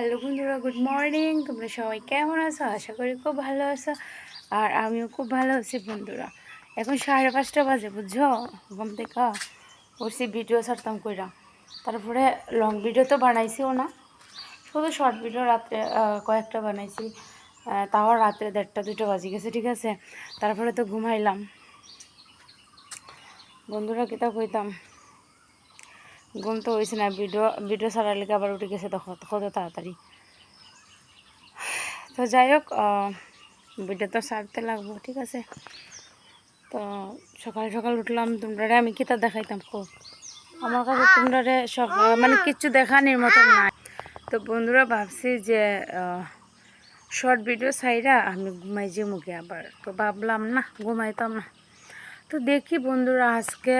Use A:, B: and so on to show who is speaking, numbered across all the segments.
A: Hello বন্ধুরা, good morning. তোমরা সবাই কেমন আছো? আশা করি খুব ভালো আছো। আর আমিও খুব ভালো আছি বন্ধুরা। এখন সাড়ে পাঁচটা বাজে, বুঝছ? ঘুম থেকে উঠছি, ভিডিও ছাড়তাম কইরা। তারপরে লং ভিডিও তো বানাইছিও না। শুধু শর্ট ভিডিও রাত্রে কয়েকটা বানাইছি। তাও রাত্রে দেড়টা দুটো বাজে গেছে, ঠিক আছে? তারপরে তো ঘুমাইলাম। বন্ধুরা, কিতা কইতাম? ঘুম তো হয়েছে না ভিডিও ভিডিও ছাড়ার লেগে আবার উঠে গেছে তখন কত তাড়াতাড়ি। তো যাই হোক ভিডিও তো ছাড়তে লাগবো, ঠিক আছে। তো, সকাল সকাল উঠলাম তোমরা আমি কিতা দেখাইতাম খুব আমার কাছে তোমরা মানে কিচ্ছু দেখানির মতন নাই। তো বন্ধুরা, ভাবছি যে শর্ট ভিডিও ছাইরা আমি ঘুমাই যে মুখে আবার। তো ভাবলাম, না, ঘুমাইতাম না। তো দেখি বন্ধুরা, আজকে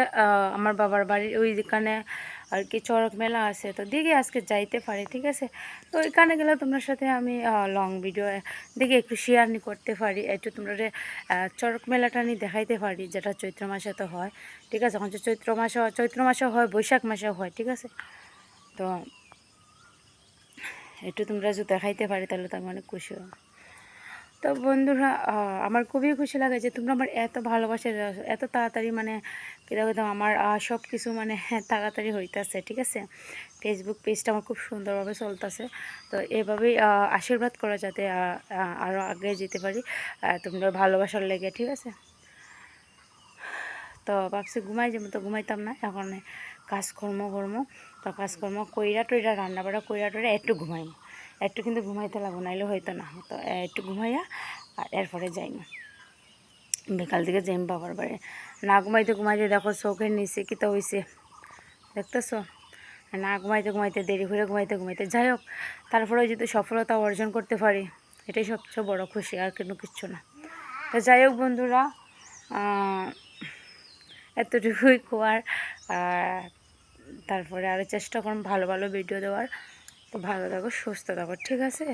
A: আমার বাবার বাড়ির ওইখানে আর কি চড়ক মেলা আছে, তো দেখি আজকে যাইতে পারি, ঠিক আছে? তো এখানে গেলে তোমার সাথে আমি লং ভিডিও দেখি একটু শেয়ার নি করতে পারি, একটু তোমরা চড়ক মেলাটা নিয়ে দেখাইতে পারি, যেটা চৈত্র মাসে তো হয়, ঠিক আছে? এখন চৈত্র মাসে চৈত্র মাসে হয়, বৈশাখ মাসে হয়, ঠিক আছে? তো একটু তোমরা যদি দেখাইতে পারি তাহলে তো আমি অনেক খুশি হব। তো বন্ধুরা আমার খুবই খুশি লাগে যে তোমরা আমার এত ভালোবাসা এত তাড়াতাড়ি মানে বলতাম আমার সব কিছু মানে হ্যাঁ, তাড়াতাড়ি হইতাছে ঠিক আছে? ফেসবুক পেজটা আমার খুব সুন্দরভাবে চলতেছে। তো এভাবেই আশীর্বাদ করা যাতে আরও আগে যেতে পারি তোমরা ভালোবাসার লেগে ঠিক আছে? তো ভাবছি ঘুমাই যাব তো ঘুমাইতাম না এখন কাজকর্ম কর্ম তো কাজকর্ম কইরা টইরা রান্না বাড়া কইরা টইরা একটু ঘুমাইম একটু কিন্তু ঘুমাইতে লাগবো, নাইলে হয়তো না। তো একটু ঘুমাইয়া আর এরপরে যাই না বিকাল দিকে যাইম বাবার বাড়ি। না ঘুমাইতে ঘুমাইতে দেখো চোখের নিচে কিতা হয়েছে দেখতেছ? না ঘুমাইতে ঘুমাইতে, দেরি করে ঘুমাইতে ঘুমাইতে। যাই হোক তারপরে যদি সফলতা অর্জন করতে পারি, এটাই সবচেয়ে বড় খুশি, আর কোনো কিচ্ছু না। তো যাই হোক বন্ধুরা এতটুকুই কোয়ার তারপরে আরও চেষ্টা করুন ভালো ভালো ভিডিও দেওয়ার। তো ভালো থাকো সুস্থ থাকো ঠিক আছে?